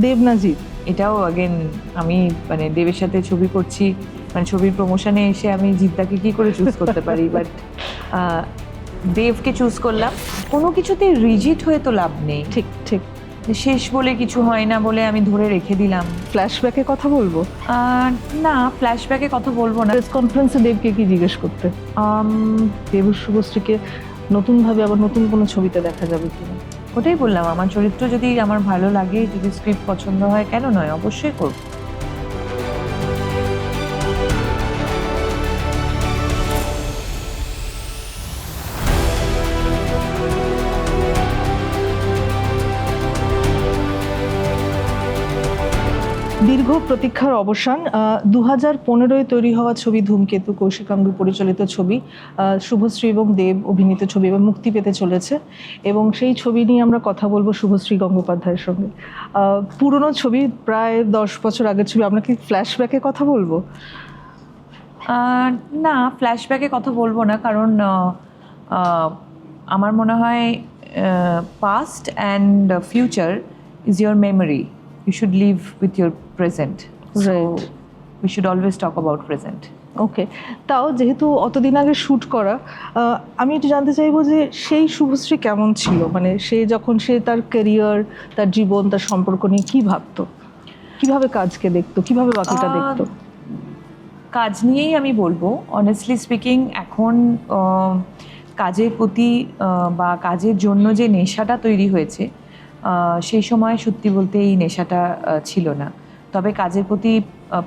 দেবনাজির। এটাও আগেন আমি মানে দেবের সাথে ছবি করছি। মানে ছবির প্রমোশনে এসে আমি জিদ্দাকে কি করে চুজ করতে পারি? বাট দেবকে চুজ করলাম। কোনো কিছুতে রিজিট হয়ে তো লাভ নেই। ঠিক ঠিক। শেষ বলে কিছু হয় না বলে আমি ধরে রেখে দিলাম। ফ্ল্যাশব্যাকে কথা বলব? না ফ্ল্যাশব্যাকে কথা বলব না। প্রেস কনফারেন্সে দেবকে কি জিজ্ঞেস করতে? দেব শুভশ্রীকে নতুনভাবে আবার নতুন কোনো ছবিতে দেখা যাবে কিনা? ওটাই বললাম, আমার চরিত্র যদি আমার ভালো লাগে, যদি স্ক্রিপ্ট পছন্দ হয়, কেন নয়? অবশ্যই করব। প্রতীক্ষার অবসান দু হাজার পনেরোয় তৈরি হওয়া ছবি ধূমকেতু কৌশিকাঙ্গ পরিচালিত ছবি শুভশ্রী এবং দেব অভিনীত ছবি এবং মুক্তি পেতে চলেছে। এবং সেই ছবি নিয়ে আমরা কথা বলব শুভশ্রী গঙ্গোপাধ্যায়ের সঙ্গে। পুরনো ছবি প্রায় দশ বছর আগের ছবি, আমরা কি ফ্ল্যাশব্যাকে কথা বলব? না ফ্ল্যাশব্যাকে কথা বলব না, কারণ আমার মনে হয় past and future is your memory you should live with your present Right. We should always talk about present okay তাও যেহেতু অতদিন আগে শ্যুট করা আমি একটু জানতে চাইব যে সেই শুভশ্রী কেমন ছিল? মানে সে যখন সে তার ক্যারিয়ার তার জীবন তার সম্পর্ক নিয়ে কি ভাবতো? কীভাবে কাজকে দেখতো? কীভাবে বাকিটা দেখতো? কাজ নিয়েই আমি বলব। অনেস্টলি স্পিকিং এখন কাজের প্রতি বা কাজের জন্য যে নেশাটা তৈরি হয়েছে সেই সময় সত্যি বলতে এই নেশাটা ছিল না। তবে কাজের প্রতি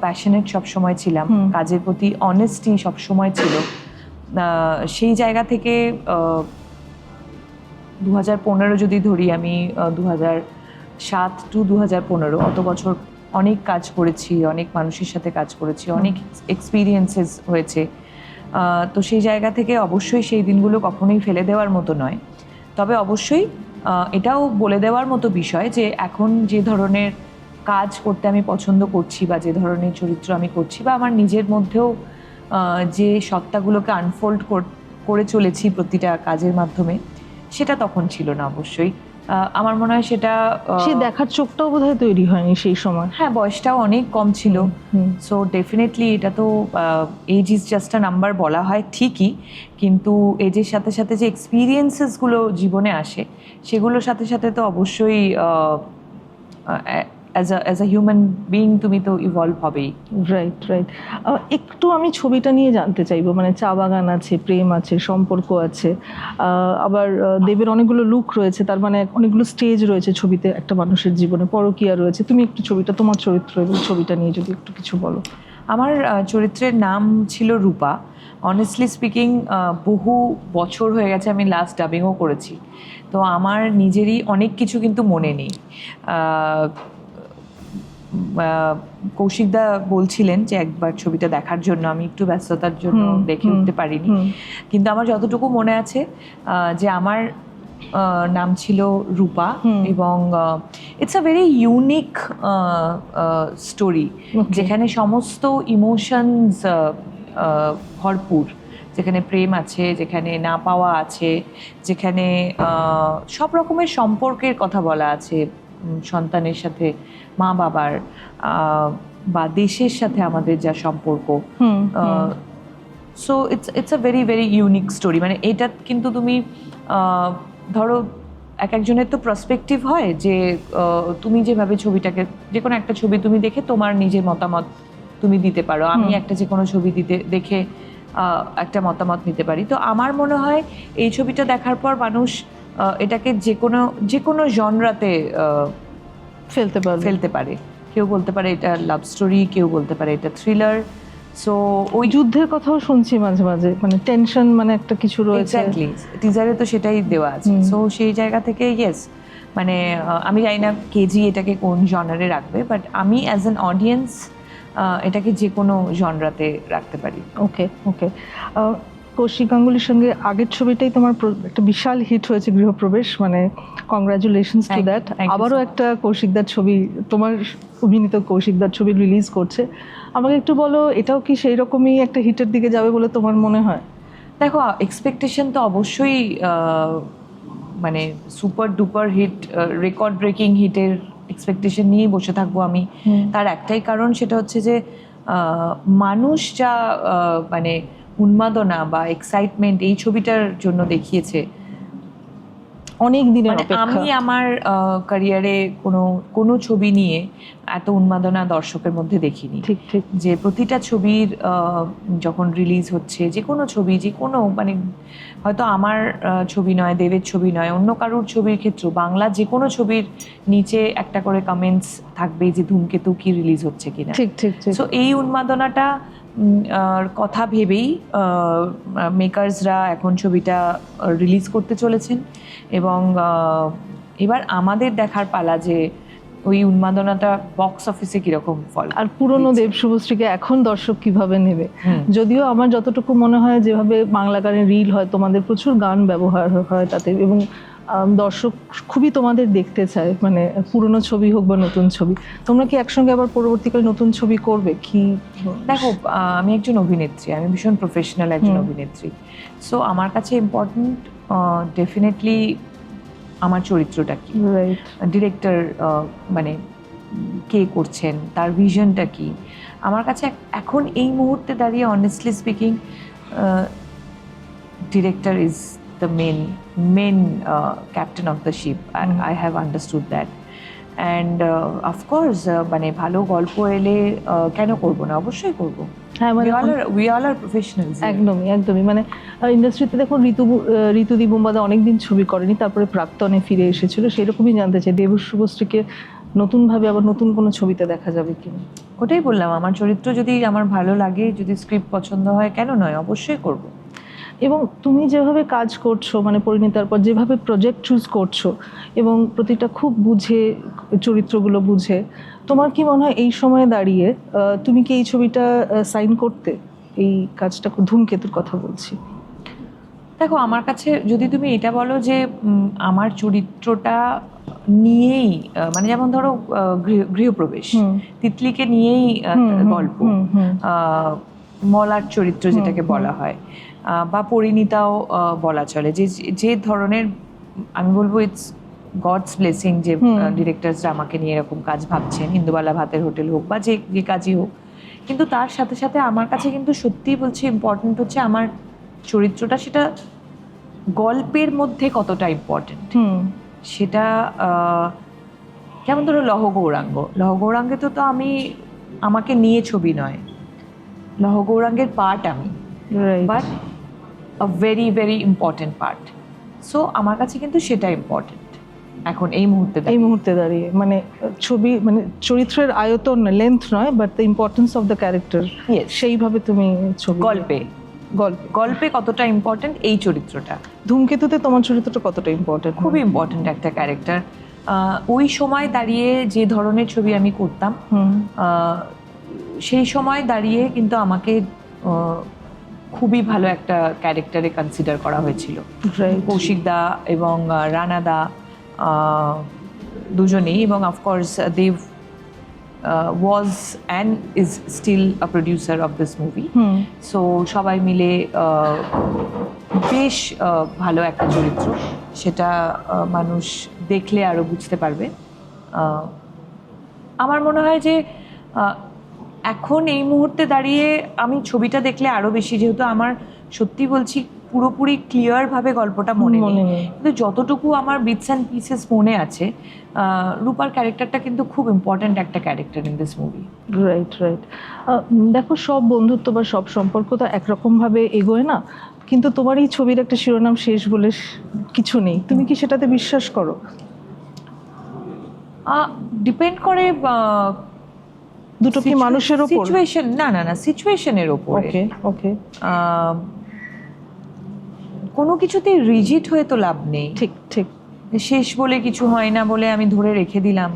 প্যাশনেট সবসময় ছিলাম। কাজের প্রতি অনেস্টি সবসময় ছিল। সেই জায়গা থেকে দু হাজার পনেরো যদি ধরি আমি দু হাজার সাত টু দু হাজার পনেরো অত বছর অনেক কাজ করেছি অনেক মানুষের সাথে কাজ করেছি অনেক এক্সপিরিয়েন্সেস হয়েছে। তো সেই জায়গা থেকে অবশ্যই সেই দিনগুলো কখনোই ফেলে দেওয়ার মতো নয়। তবে অবশ্যই এটাও বলে দেওয়ার মতো বিষয় যে এখন যে ধরনের কাজ করতে আমি পছন্দ করছি বা যে ধরনের চরিত্র আমি করছি বা আমার নিজের মধ্যেও যে সত্তাগুলোকে আনফোল্ড করে চলেছি প্রতিটা কাজের মাধ্যমে, সেটা তখন ছিল না অবশ্যই। আমার মনে হয় সেটা সে দেখার চোখটাও বোধহয় তৈরি হয়নি সেই সময়। হ্যাঁ বয়সটাও অনেক কম ছিল। সো ডেফিনেটলি এটা তো age is just a number বলা হয় ঠিকই। কিন্তু এজের সাথে সাথে যে এক্সপিরিয়েন্সেসগুলো জীবনে আসে সেগুলোর সাথে সাথে তো অবশ্যই as a as a human being তুমি তো ইভলভ হবেই রাইট রাইট একটু আমি ছবিটা নিয়ে জানতে চাইব মানে চা বাগান আছে প্রেম আছে সম্পর্ক আছে আবার দেবের অনেকগুলো লুক রয়েছে তার মানে অনেকগুলো স্টেজ রয়েছে ছবিতে একটা মানুষের জীবনে পরকীয়া রয়েছে। তুমি একটু ছবিটা তোমার চরিত্র এবং ছবিটা নিয়ে যদি একটু কিছু বলো। আমার চরিত্রের নাম ছিল রূপা। অনেস্টলি স্পিকিং বহু বছর হয়ে গেছে আমি লাস্ট ডাবিংও করেছি। তো আমার নিজেরই অনেক কিছু কিন্তু মনে নেই। কৌশিকদা বলছিলেন যে একবার ছবিটা দেখার জন্য আমি একটু ব্যস্ততার জন্য দেখে উঠতে পারিনি। কিন্তু আমার যতটুকু মনে আছে যে আমার নাম ছিল রূপা এবং it's a very unique story যেখানে সমস্ত ইমোশনস ভরপুর। যেখানে প্রেম আছে যেখানে না পাওয়া আছে যেখানে সব রকমের সম্পর্কের কথা বলা আছে সন্তানের সাথে মা বাবার বা দেশের সাথে আমাদের যা সম্পর্ক। So it's it's a very very unique story মানে এটা কিন্তু তুমি ধরো এক একজনের তো প্রসপেক্টিভ হয় যে তুমি যেভাবে ছবিটাকে যে কোনো একটা ছবি তুমি দেখে তোমার নিজের মতামত তুমি দিতে পারো। আমি একটা যে কোনো ছবি দিতে দেখে আহ, একটা মতামত নিতে পারি। তো আমার মনে হয় এই ছবিটা দেখার পর মানুষ এটাকে যে কোনো যে কোনো জনরাতে ফেলতে পারবে। ফেলতে পারে। কেউ বলতে পারে এটা লাভ স্টোরি কেউ বলতে পারে এটা থ্রিলার সো ওই যুদ্ধের কথাও শুনছি মাঝে মাঝে। মানে টেনশন মানে একটা কিছু রয়েছে। এক্স্যাক্টলি টিজারে তো সেটাই দেওয়া আছে। সো সেই জায়গা থেকে ইয়েস মানে আমি জানি না কেজি এটাকে কোন জনারে রাখবে বাট আমি অ্যাজ অ্যান অডিয়েন্স এটাকে যে কোনো জনরাতে রাখতে পারি। ওকে ওকে কৌশিক গাঙ্গুলির সঙ্গে আগের ছবিটাই তোমার একটা বিশাল হিট হয়েছে গৃহপ্রবেশ মানে কংগ্রাচুলেশনস টু দ্যাট আবারও একটা কৌশিকদার ছবি তোমার অভিনীত কৌশিকদার ছবি রিলিজ করছে। আমাকে একটু বলো এটাও কি সেই রকমই একটা হিটের দিকে যাবে বলে তোমার মনে হয়? দেখো এক্সপেকটেশন তো অবশ্যই আহ, মানে super duper hit record breaking হিটের expectation নিয়েই বসে থাকব আমি। তার একটাই কারণ সেটা হচ্ছে যে আহ, মানুষ যা আহ, মানে উন্মাদনা বা এক্সাইটমেন্ট এই ছবিটার জন্য দেখিয়েছে। অনেক দিনের মানে আমি আমার ক্যারিয়ারে কোনো কোনো ছবি নিয়ে এত উন্মাদনা দর্শকের মধ্যে দেখিনি। ঠিক ঠিক। যে প্রতিটা ছবির যখন রিলিজ হচ্ছে যে কোনো ছবি যে কোনো মানে হয়তো আমার ছবি নয় দেবের ছবি নয় অন্য কারোর ছবির ক্ষেত্রেও বাংলা যে কোনো ছবির নিচে একটা করে কমেন্টস থাকবে যে ধূমকেতু কি রিলিজ হচ্ছে কিনা। ঠিক ঠিক সো এই উন্মাদনাটা কথা ভেবেই মেকার্সরা এখন ছবিটা রিলিজ করতে চলেছেন এবং এবার আমাদের দেখার পালা যে ওই উন্মাদনাটা বক্স অফিসে কীরকম ফল আর পুরনো দেব শুভশ্রীকে এখন দর্শক কীভাবে নেবে? যদিও আমার যতটুকু মনে হয় যেভাবে বাংলা গানের রিল হয় তোমাদের প্রচুর গান ব্যবহার হয় তাতে এবং দর্শক খুবই তোমাদের দেখতে চায় মানে পুরনো ছবি হোক বা নতুন ছবি। তোমরা কি একসঙ্গে আবার পরবর্তীকালে নতুন ছবি করবে? কি দেখো আমি একজন অভিনেত্রী আমি ভীষণ প্রফেশনাল একজন অভিনেত্রী। সো আমার কাছে ইম্পর্টেন্ট ডেফিনেটলি আমার চরিত্রটা কি? ডিরেক্টর মানে কে করছেন তার ভিশনটা কি? আমার কাছে এখন এই মুহূর্তে দাঁড়িয়ে honestly speaking director is the main main captain of the ship hmm. I have understood that and of course মানে ভালো গল্প এলে আহ, কেন করব না? অবশ্যই করব। হ্যাঁ মানে উই অল আর প্রফেশনালস একদমই একদমই। মানে ইন্ডাস্ট্রিতে দেখুন ঋতু আহ, ঋতুদি বোম্বাদা অনেকদিন ছবি করেনি তারপরে প্রাক্তনে ফিরে এসেছিল সেরকমই জানতে চাই। দেব শুভশ্রীকে নতুনভাবে আবার নতুন কোনো ছবিতে দেখা যাবে কিনা ওটাই বললাম আমার চরিত্র যদি আমার ভালো লাগে যদি স্ক্রিপ্ট পছন্দ হয় কেন নয়? অবশ্যই করব। এবং তুমি যেভাবে কাজ করছ মানে পরিণীতার পর যেভাবে প্রজেক্ট চুজ করছ এবং প্রতিটা খুব বুঝে চরিত্রগুলো বুঝে তোমার কি মনে হয় এই সময়ে দাঁড়িয়ে তুমি কি এই ছবিটা সাইন করতে? এই কাজটা ধূমকেতুর কথা বলছি। দেখো আমার কাছে যদি তুমি এটা বলো যে আমার চরিত্রটা নিয়েই মানে যেমন ধরো গৃহপ্রবেশ তিতলিকে নিয়েই গল্প মলার চরিত্র যেটাকে বলা হয়। বা পরিণীতাও বলা চলে। যে যে ধরনের আমি বলব ইটস গডস ব্লেসিং যে। ডিরেক্টরসরা আমাকে নিয়ে এরকম কাজ ভাবছেন ইন্দুবালা ভাতের হোটেল হোক বা যে যে কাজই হোক। কিন্তু তার সাথে সাথে আমার কাছে কিন্তু সত্যিই বলছি ইম্পর্টেন্ট হচ্ছে আমার চরিত্রটা সেটা গল্পের মধ্যে কতটা ইম্পর্টেন্ট হুম। সেটা আহ, যেমন ধরো লহ গৌরাঙ্গ। লহ গৌরাঙ্গে তো তো আমি আমাকে নিয়ে ছবি নয়। লহ গৌরাঙ্গের পার্ট আমি। But a very very important part so আমার কাছে কিন্তু সেটা ইম্পর্টেন্ট এখন এই মুহূর্তে এই মুহূর্তে দাঁড়িয়ে। মানে ছবি মানে চরিত্রের আয়তন লেন্থ নয় but the importance of the character সেইভাবে তুমি ছবি গল্পে। গল্প। গল্পে। কতটা ইম্পর্টেন্ট এই চরিত্রটা? ধূমকেতুতে তোমার চরিত্রটা কতটা ইম্পর্টেন্ট খুবই ইম্পর্টেন্ট একটা ক্যারেক্টার ওই সময় দাঁড়িয়ে যে ধরনের ছবি আমি করতাম সেই সময় দাঁড়িয়ে কিন্তু আমাকে খুবই ভালো একটা ক্যারেক্টারে কনসিডার করা হয়েছিল। কৌশিকদা এবং রানাদা আহ, দুজনেই এবং of course Dev was and is still a producer of this movie so সবাই মিলে বেশ ভালো একটা চরিত্র। সেটা মানুষ দেখলে আরও বুঝতে পারবে। আমার মনে হয় যে এখন এই মুহূর্তে দাঁড়িয়ে আমি ছবিটা দেখলে আরও বেশি যেহেতু আমার সত্যি বলছি পুরোপুরি ক্লিয়ারভাবে গল্পটা মনে মনে নেই। কিন্তু যতটুকু আমার বিটস অ্যান্ড পিসেস মনে আছে রূপার ক্যারেক্টারটা কিন্তু খুব ইম্পর্ট্যান্ট একটা character in this movie right right দেখো সব বন্ধুত্ব বা সব সম্পর্ক তো একরকমভাবে এগোয় না কিন্তু তোমার এই ছবির একটা শিরোনাম শেষ বলে কিছু নেই। তুমি কি সেটাতে বিশ্বাস করো? ডিপেন্ড করে দুটো কি মানুষের ওপর? সিচুয়েশন না না না সিচুয়েশনের ওপরে। ওকে ওকে কোনো কিছুতে রিজিট হয়ে তো লাভ নেই। ঠিক ঠিক। শেষ বলে কিছু হয় না বলে আমি ধরে রেখে দিলাম।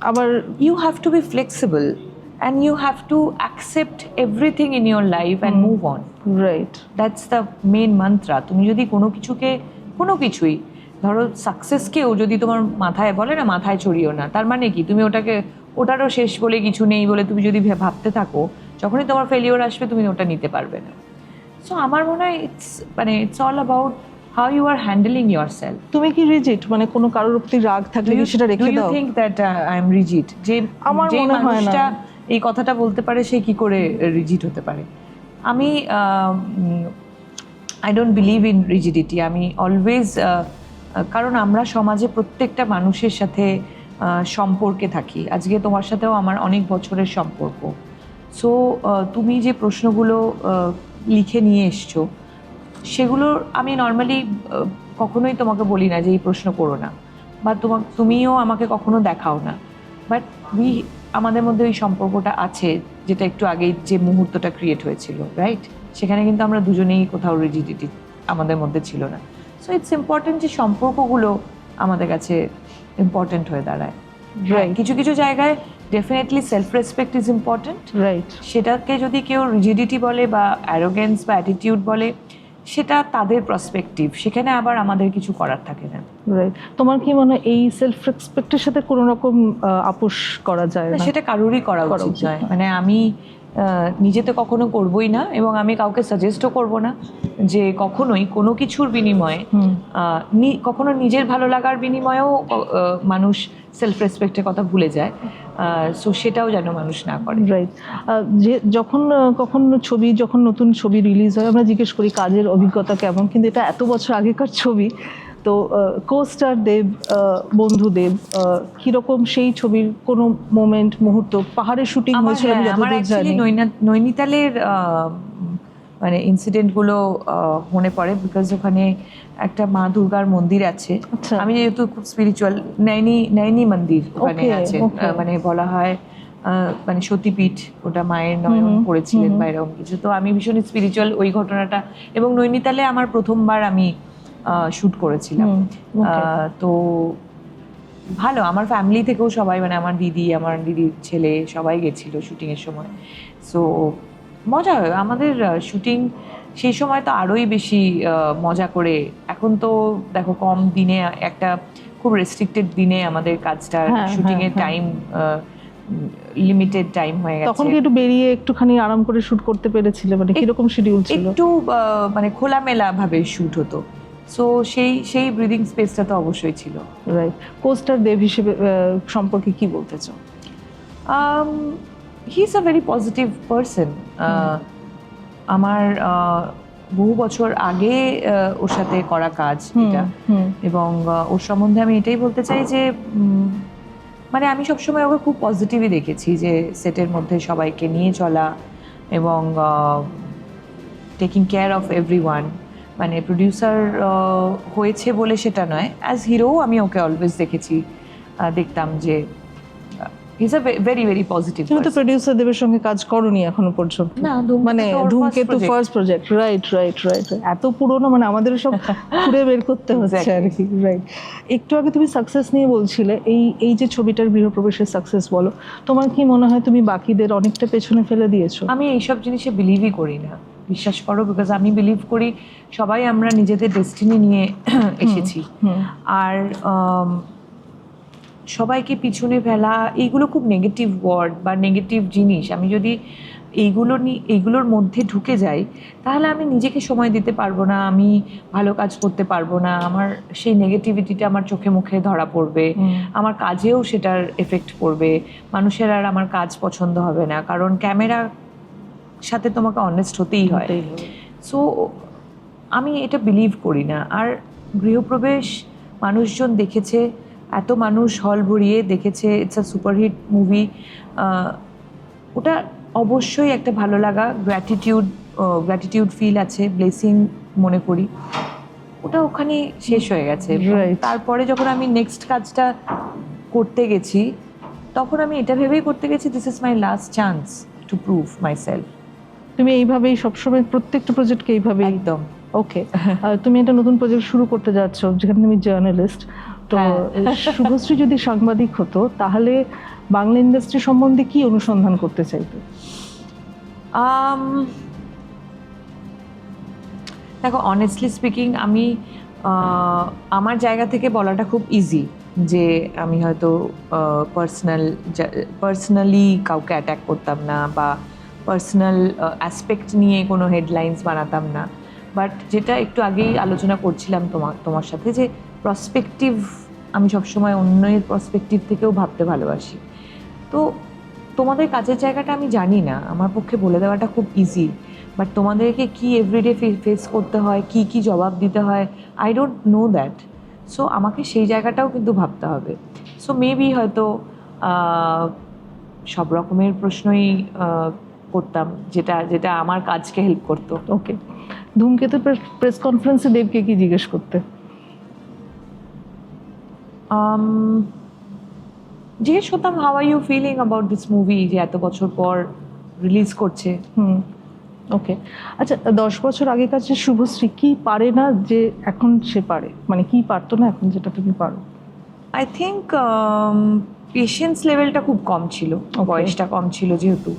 আবার you have to be flexible and you have to accept everything in your life and move on right that's the main mantra তুমি যদি কোনো কিছুকে কোনো কিছুই ধরো সাকসেসকেও যদি তোমার মাথায় বলে না মাথায় চড়িও না তার মানে কি? তুমি ওটাকে ওটারও শেষ বলে কিছু নেই বলে তুমি যদি ভাবতে থাকো যখনই তোমার ফেলিওর আসবে তুমি ওটা নিতে পারবে না। সো আমার মনে হয় ইটস মানে it's all about how you are handling yourself তুমি কি রিজিট মানে কোনো কারোর প্রতি রাগ থাকলে সেটা রেখে দাও। Think that I am rigid যে আমার যে মনে হয় না। মানুষটা এই কথাটা বলতে পারে সে কি করে রিজিট হতে পারে? আমি I don't believe in rigidity আমি অলওয়েজ কারণ আমরা সমাজে প্রত্যেকটা মানুষের সাথে সম্পর্কে থাকি। আজকে তোমার সাথেও আমার অনেক বছরের সম্পর্ক। সো তুমি যে প্রশ্নগুলো লিখে নিয়ে এসছো সেগুলোর আমি নর্মালি কখনোই তোমাকে বলি না যে এই প্রশ্ন করো না। বা তোমার তুমিও আমাকে কখনো দেখাও না। বাট উই আমাদের মধ্যে ওই সম্পর্কটা আছে, যেটা একটু আগেই যে মুহূর্তটা ক্রিয়েট হয়েছিল রাইট সেখানে কিন্তু আমরা দুজনেই কোথাও রিজিডিটি আমাদের মধ্যে ছিল না। সো ইটস ইম্পর্টেন্ট যে সম্পর্কগুলো আমাদের কাছে ইম্পর্টেন্ট হয়ে দাঁড়ায়। কিছু কিছু জায়গায় definitely self respect is important right সেটাকে যদি কেউ রিজিডিটি বলে বা অ্যারোগেন্স বা অ্যাটিটিউড বলে সেটা তাদের প্রসপেক্টিভ সেখানে আবার আমাদের কিছু করার থাকে না। রাইট তোমার কি মনে হয় এই সেলফ রেসপেক্টের সাথে কোনো রকম আপোষ করা যায় না, সেটা কারোরই করা উচিত নয়। মানে আমি নিজে তো কখনো করবই না এবং আমি কাউকে সাজেস্টও করব না যে কখনোই কোনো কিছুর বিনিময়ে কখনো নিজের ভালো লাগার বিনিময়েও মানুষ সেলফ রেসপেক্টের কথা ভুলে যায়। সো সেটাও যেন মানুষ না করে। রাইট যে যখন কখন ছবি যখন নতুন ছবি রিলিজ হয় আমরা জিজ্ঞেস করি কাজের অভিজ্ঞতা কেমন? কিন্তু এটা এত বছর আগেকার ছবি তো কো স্টার দেব বন্ধু দেব কীরকম সেই ছবির কোনো মোমেন্ট মুহূর্ত? পাহাড়ে শুটিং হয়েছিল আমি হ্যাঁ, যতদূর জানি। নৈনিতালের মানে ইনসিডেন্টগুলো মনে পড়ে বিকজ ওখানে একটা মা দুর্গার মন্দির আছে। আচ্ছা। আমি যেহেতু খুব স্পিরিচুয়াল নৈনি নৈনি মন্দির ওখানে আছে। মানে বলা হয় আহ, মানে সতীপীঠ ওটা মায়ের নয়ন করেছিলেন বা এরকম কিছু। তো আমি ভীষণ স্পিরিচুয়াল ওই ঘটনাটা। এবং নৈনিতালে আমার প্রথমবার আমি শুট করেছিলাম। তো ভালো আমার ফ্যামিলি থেকেও সবাই মানে আমার দিদি আমার দিদির ছেলে সবাই গেছিল শুটিংয়ের সময়। সো মজা হয় আমাদের শুটিং সেই সময় তো আরোই বেশি মজা করে। এখন তো দেখো কম দিনে একটা খুব রেস্ট্রিক্টেড দিনে আমাদের কাজটা শুটিং এর হ্যাঁ, হ্যাঁ। টাইম লিমিটেড টাইম হয়ে তখন গেছে কি একটু বেরিয়ে একটুখানি আরাম করে শুট করতে পেরেছিলে? মানে কীরকম শিডিউল ছিল? একটু মানে খোলামেলা ভাবে শুট হতো। সো সেই সেই ব্রিদিং স্পেসটা তো অবশ্যই ছিল। রাইট কোস্টার দেব হিসেবে সম্পর্কে কি বলতে চাও? He is a very positive person আমার বহু বছর আগে ওর সাথে করা কাজ এটা। এবং ওর সম্বন্ধে আমি এটাই বলতে চাই যে মানে আমি সবসময় ওকে খুব পজিটিভই দেখেছি যে সেটের মধ্যে সবাইকে নিয়ে চলা এবং taking care of everyone মানে প্রডিউসার হয়েছে বলে সেটা নয়। অ্যাজ হিরো আমি ওকে অলওয়েজ দেখেছি দেখতাম যে is a very very positive তুমি তো প্রডিউসার দেবের সঙ্গে কাজ করনি এখনও পর্যন্ত। না মানে Dhumketu first project right right right এত পুরনো মানে আমাদের সব খুঁড়ে বের করতে হচ্ছে আর কি রাইট একটু আগে তুমি সাকসেস নিয়ে বলছিলে এই এই যে ছবিটার গৃহপ্রবেশের সাকসেস বলো তোমার কি মনে হয় তুমি বাকিদের অনেকটা পেছনে ফেলে দিয়েছ? আমি এইসব জিনিসে বিলিভই করি না। বিশ্বাস করো বিকজ আমি বিলিভ করি সবাই আমরা নিজেদের ডেস্টিনি নিয়ে এসেছি। আর সবাইকে পিছনে ফেলা এইগুলো খুব নেগেটিভ ওয়ার্ড বা নেগেটিভ জিনিস। আমি যদি এইগুলো নিয়ে এইগুলোর মধ্যে ঢুকে যাই তাহলে আমি নিজেকে সময় দিতে পারব না আমি ভালো কাজ করতে পারব না। আমার সেই নেগেটিভিটিটা আমার চোখে মুখে ধরা পড়বে আমার কাজেও সেটার এফেক্ট পড়বে। মানুষের আর আমার কাজ পছন্দ হবে না কারণ ক্যামেরা সাথে তোমাকে অনেস্ট হতেই হয়। সো আমি এটা বিলিভ করি না। আর গৃহপ্রবেশ মানুষজন দেখেছে এত মানুষ হল ভরিয়ে দেখেছে ইটস আ সুপারহিট মুভি ওটা অবশ্যই একটা ভালো লাগা গ্র্যাটিটিউড গ্র্যাটিটিউড ফিল আছে ব্লেসিং মনে করি। ওটা ওখানে শেষ হয়ে গেছে. তারপরে যখন আমি নেক্সট কাজটা করতে গেছি তখন আমি এটা ভেবেই করতে গেছি this is my last chance to prove myself তুমি এইভাবেই সবসময় প্রত্যেকটা প্রজেক্টকে এইভাবেই একদম। ওকে তুমি একটা নতুন প্রজেক্ট শুরু করতে যাচ্ছ যেখানে তুমি জার্নালিস্ট তো হ্যাঁ। শুভশ্রী যদি সাংবাদিক হতো তাহলে বাংলা ইন্ডাস্ট্রি সম্বন্ধে কি অনুসন্ধান করতে চাইতো? দেখো অনেস্টলি স্পিকিং আমি আমার জায়গা থেকে বলাটা খুব ইজি যে আমি হয়তো পার্সোনাল পার্সোনালি কাউকে অ্যাটাক করতাম না বা পার্সোনাল অ্যাসপেক্ট নিয়ে কোনো হেডলাইন্স বানাতাম না। বাট যেটা একটু আগেই আলোচনা করছিলাম তোমার তোমার সাথে যে প্রসপেক্টিভ আমি সবসময় অন্যের প্রসপেক্টিভ থেকেও ভাবতে ভালোবাসি। তো তোমাদের কাজের জায়গাটা আমি জানি না, আমার পক্ষে বলে দেওয়াটা খুব ইজি বাট তোমাদেরকে কি এভরিডে ফেস করতে হয়, কি কি জবাব দিতে হয় I don't know that so আমাকে সেই জায়গাটাও কিন্তু ভাবতে হবে। সো মেবি হয়তো সব রকমের প্রশ্নই করতাম যেটা যেটা আমার কাজকে হেল্প করতো। ওকে ধূমকেতু প্রেস কনফারেন্সে দেবকে কি জিজ্ঞেস করতে? জিজ্ঞেস করতাম how are you feeling about this movie যে এত বছর পর রিলিজ করছে? হুম ওকে আচ্ছা দশ বছর আগেকার যে শুভশ্রী কি পারে না যে এখন সে পারে? মানে কি পারতো না এখন যেটা তুমি পারো? আই থিঙ্ক পেশেন্স লেভেলটা খুব কম ছিল বয়সটা কম ছিল যেহেতু।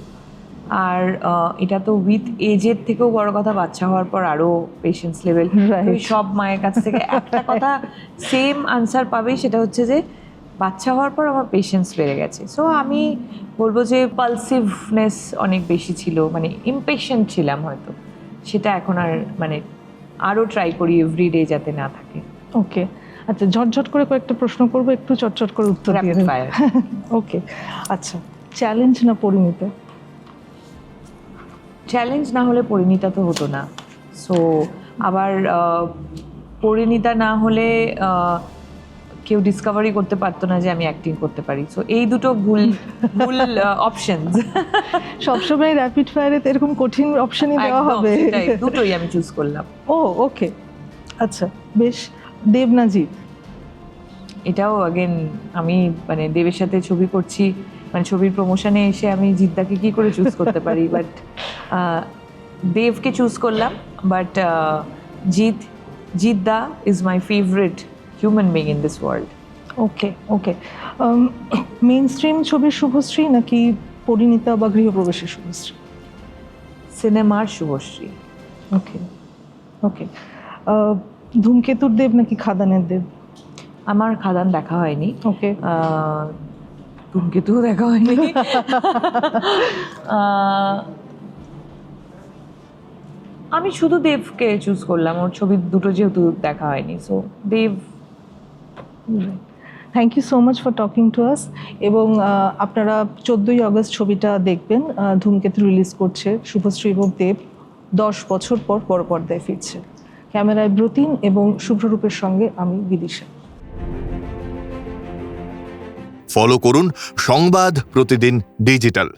আর এটা তো উইথ এজের থেকেও বড় কথা বাচ্চা হওয়ার পর আরও পেশেন্স লেভেল সব মায়ের কাছ থেকে একটা কথা সেম আনসার পাবেই সেটা হচ্ছে যে বাচ্চা হওয়ার পর আমার পেশেন্স বেড়ে গেছে। সো আমি বলব যে পালসিভনেস অনেক বেশি ছিল মানে ইমপেশেন্ট ছিলাম হয়তো। সেটা এখন আর মানে আরও ট্রাই করি এভরিডে যাতে না থাকে। ওকে আচ্ছা ঝটঝট করে কয়েকটা প্রশ্ন করব একটু চটচট করে উত্তর দিয়ে ওকে আচ্ছা চ্যালেঞ্জ না পরিণীতা চ্যালেঞ্জ না হলে পরিণীতা তো হতো না। সো আবার পরিণীতা না হলে কেউ ডিসকভারি করতে পারতো না যে আমি অ্যাক্টিং করতে পারি। সো এই দুটো ভুল ভুল অপশনস সবসময় র্যাপিড ফায়ারে তো এরকম কঠিন অপশনই দেওয়া হবে। দুটোই আমি চুজ করলাম। ও ওকে আচ্ছা বেশ। দেব না জিৎ এটাও আগেন আমি মানে দেবের সাথে ছবি করছি। মানে ছবির প্রমোশনে এসে আমি জিদ্দাকে কি করে চুজ করতে পারি? বাট দেবকে চুজ করলাম but Jeet Jeddah is my favourite human being in this world okay okay main stream ছবির শুভশ্রী নাকি পরিণীতা বা গৃহপ্রবেশের শুভশ্রী? সিনেমার শুভশ্রী। ওকে ওকে ধূমকেতুর দেব নাকি খাদানের দেব? আমার খাদান দেখা হয়নি। ওকে ধূমকেতুও দেখা হয়নি। আমি শুধু দেবকে চুজ করলাম ওর ছবি দুটো যেহেতু দেখা হয়নি so Dev thank you so much for talking to us এবং আপনারা চোদ্দোই আগস্ট ছবিটা দেখবেন ধূমকেতু রিলিজ করছে শুভশ্রী এবং দেব। দশ বছর পর বড় পর্দায় ফিরছে। ক্যামেরায় ব্রতিন এবং শুভ্ররূপের সঙ্গে আমি বিদিশা ফলো করুন সংবাদ প্রতিদিন ডিজিটাল।